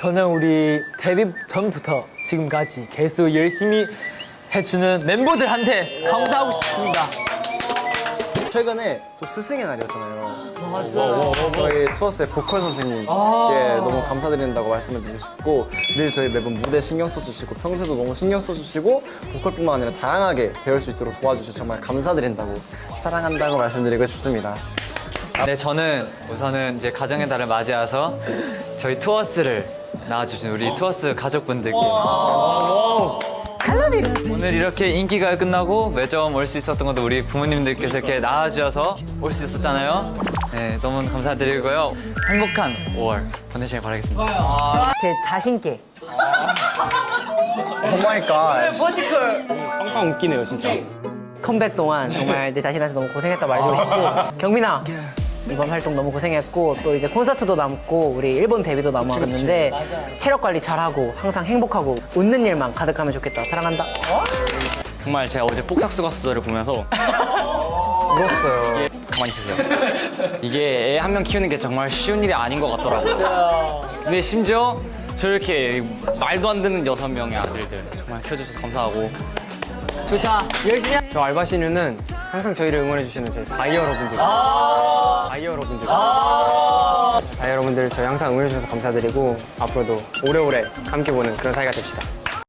저는 우리 데뷔 전부터 지금까지 계속 열심히 해주는 멤버들한테 감사하고 싶습니다. 최근에 또 스승의 날이었잖아요. 맞아요. 저희 투어스의 보컬 선생님께 너무 감사드린다고 말씀을 드리고 싶고 늘 저희 매번 무대 신경 써주시고 평소에도 너무 신경 써주시고 보컬뿐만 아니라 다양하게 배울 수 있도록 도와주셔서 정말 감사드린다고 사랑한다고 말씀드리고 싶습니다. 네, 저는 우선은 이제 가정의 달을 맞이해서 저희 투어스를 나와주신 우리 투어스 가족분들께 오늘 이렇게 인기가 끝나고 매점 올 수 있었던 것도 우리 부모님들께서 이렇게 나와주셔서 올 수 있었잖아요. 네, 너무 감사드리고요. 행복한 5월 보내시길 바라겠습니다. 제 자신께 오마이갓. 빵빵 웃기네요 진짜. 컴백 동안 정말 내 자신한테 너무 고생했다 말해주고 싶고 경민아 이번 활동 너무 고생했고 또 이제 콘서트도 남고 우리 일본 데뷔도 남았는데 체력 관리 잘하고 항상 행복하고 웃는 일만 가득하면 좋겠다 사랑한다 정말 제가 어제 폭삭수 가수들을 보면서 울었어요. 가만히 있으세요. 이게 애 한 명 키우는 게 정말 쉬운 일이 아닌 것 같더라고요. 근데 심지어 저렇게 말도 안 되는 여섯 명의 아들들 정말 키워주셔서 감사하고 좋다. 열심히 하- 저 알바신유는 항상 저희를 응원해주시는 제 사이 여러분들. 여러분들. 사이 여러분들 저희 항상 응원해주셔서 감사드리고 앞으로도 오래오래 함께 보는 그런 사이가 됩시다.